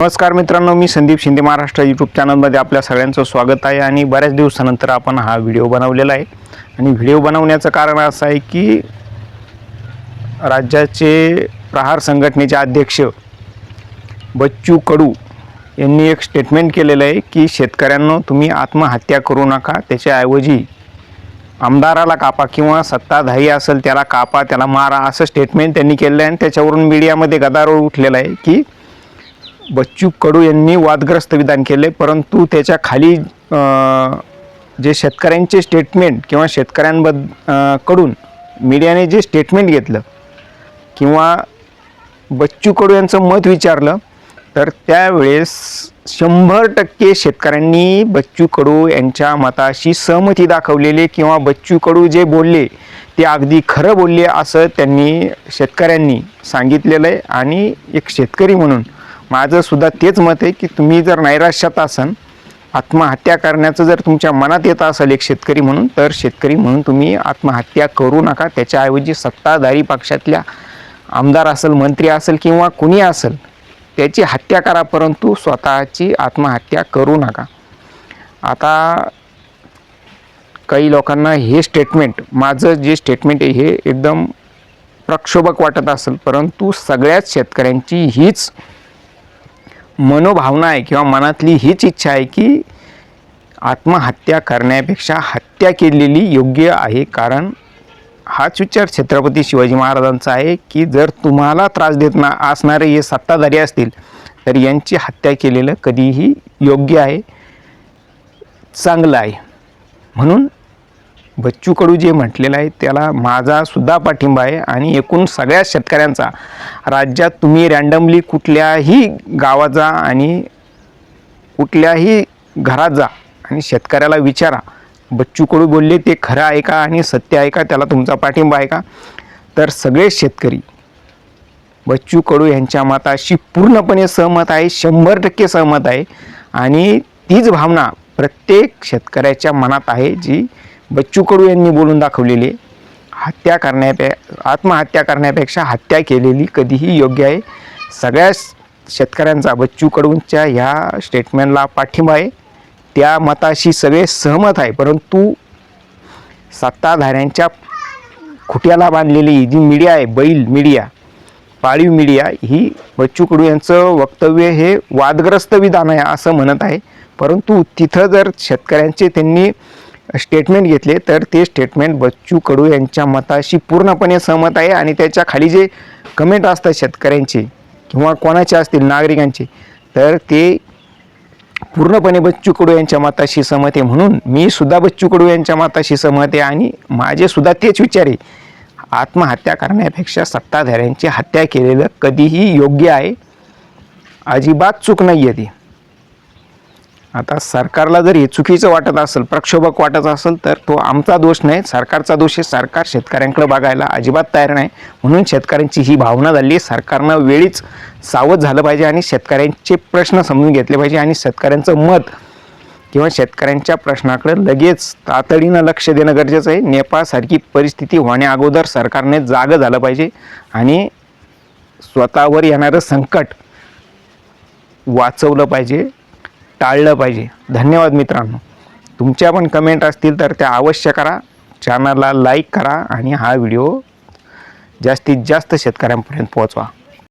नमस्कार मित्रांनो मी संदीप शिंदे महाराष्ट्र यूट्यूब चॅनलमध्ये आपल्या सगळ्यांचं स्वागत आहे आणि बऱ्याच दिवसानंतर आपण हा व्हिडिओ बनवलेला आहे. आणि व्हिडिओ बनवण्याचं कारण असं आहे की राज्याचे प्रहार संघटनेचे अध्यक्ष बच्चू कडू यांनी एक स्टेटमेंट केलेलं आहे की शेतकऱ्यांना तुम्ही आत्महत्या करू नका त्याच्याऐवजी आमदाराला कापा किंवा सत्ताधारी असेल त्याला कापा त्याला मारा असं स्टेटमेंट त्यांनी केलेलं आहे. आणि त्याच्यावरून मीडियामध्ये गदारोळ उठलेला आहे की बच्चू कडू यांनी वादग्रस्त विधान केले परंतु त्याच्याखाली जे शेतकऱ्यांचे स्टेटमेंट किंवा शेतकऱ्यांबद्दकडून मीडियाने जे स्टेटमेंट घेतलं किंवा बच्चू कडू यांचं मत विचारलं तर त्यावेळेस शंभर टक्के शेतकऱ्यांनी बच्चू कडू यांच्या मताशी सहमती दाखवलेली किंवा बच्चू कडू जे बोलले ते अगदी खरं बोलले असं त्यांनी शेतकऱ्यांनी सांगितलेलं आहे. आणि एक शेतकरी म्हणून माझं सुद्धा तेच मत आहे की तुम्ही जर नैराश्यात असाल आत्महत्या करण्याचं जर तुमच्या मनात येत असेल एक शेतकरी म्हणून तर शेतकरी म्हणून तुम्ही आत्महत्या करू नका. त्याच्याऐवजी सत्ताधारी पक्षातल्या आमदार असेल मंत्री असेल किंवा कुणी असेल त्याची हत्या करा परंतु स्वतःची आत्महत्या करू नका. आता काही लोकांना हे स्टेटमेंट माझं जे स्टेटमेंट आहे हे एकदम प्रक्षोभक वाटत असेल परंतु सगळ्याच शेतकऱ्यांची हीच मनोभावना आहे किंवा मनातली हीच इच्छा आहे की आत्महत्या करण्यापेक्षा हत्या केलेली योग्य आहे. कारण हाच विचार छत्रपती शिवाजी महाराजांचा आहे की जर तुम्हाला त्रास देत ना असणारे हे सत्ताधारी असतील तर यांची हत्या केलेलं कधीही योग्य आहे चांगलं आहे. म्हणून बच्चू कडू जे म्हटलेलं आहे त्याला माझासुद्धा पाठिंबा आहे आणि एकूण सगळ्या शेतकऱ्यांचा. राज्यात तुम्ही रँडमली कुठल्याही गावात जा आणि कुठल्याही घरात जा आणि शेतकऱ्याला विचारा बच्चू कडू बोलले ते खरं आहे का आणि सत्य आहे का त्याला तुमचा पाठिंबा आहे का? तर सगळे शेतकरी बच्चू कडू यांच्या मताशी पूर्णपणे सहमत आहे शंभर टक्के सहमत आहे. आणि तीच भावना प्रत्येक शेतकऱ्याच्या मनात आहे जी बच्चू कडू यांनी बोलून दाखवलेले हत्या करण्यापे आत्महत्या करण्यापेक्षा हत्या केलेली कधीही योग्य आहे. सगळ्या शेतकऱ्यांचा बच्चू कडूंच्या ह्या स्टेटमेंटला पाठिंबा आहे. त्या मताशी सगळे सहमत आहे. परंतु सत्ताधाऱ्यांच्या खुट्याला बांधलेली जी मीडिया आहे बैल मीडिया पाळीव मीडिया ही बच्चू कडू यांचं वक्तव्य हे वादग्रस्त विधान आहे असं म्हणत आहे. परंतु तिथं जर शेतकऱ्यांचे त्यांनी स्टेटमेंट घेतले तर ते स्टेटमेंट बच्चू कडू यांच्या मताशी पूर्णपणे सहमत आहे आणि त्याच्याखाली जे कमेंट असतात शेतकऱ्यांचे किंवा कोणाचे असतील नागरिकांचे तर ते पूर्णपणे बच्चू कडू यांच्या मताशी सहमत आहे म्हणून मी सुद्धा बच्चू कडू यांच्या मताशी सहमत आहे आणि माझे सुद्धा तेच विचार आहे. आत्महत्या करण्यापेक्षा सत्ताधाऱ्यांची हत्या केलेलं कधीही योग्य आहे. अजिबात चूक नाही आहे ती. आता सरकारला जरी चुकीचं वाटत असेल प्रक्षोभक वाटत असेल तर तो आमचा दोष नाही. सरकारचा दोष आहे. सरकार शेतकऱ्यांकडे बघायला अजिबात तयार नाही. म्हणून शेतकऱ्यांची ही भावना झाली आहे. सरकारनं वेळीच सावध झालं पाहिजे आणि शेतकऱ्यांचे प्रश्न समजून घेतले पाहिजे आणि शेतकऱ्यांचं मत किंवा शेतकऱ्यांच्या प्रश्नाकडे लगेच तातडीनं लक्ष देणं गरजेचं आहे. नेपाळसारखी परिस्थिती होण्या अगोदर सरकारने जागं झालं पाहिजे आणि स्वतःवर येणारं संकट वाचवलं पाहिजे. टाळलं पाहिजे. धन्यवाद मित्रांनो. तुमच्या पण कमेंट असतील तर त्या अवश्य करा. चॅनलला लाईक करा आणि हा व्हिडिओ जास्तीत जास्त शेतकऱ्यांपर्यंत पोहोचवा.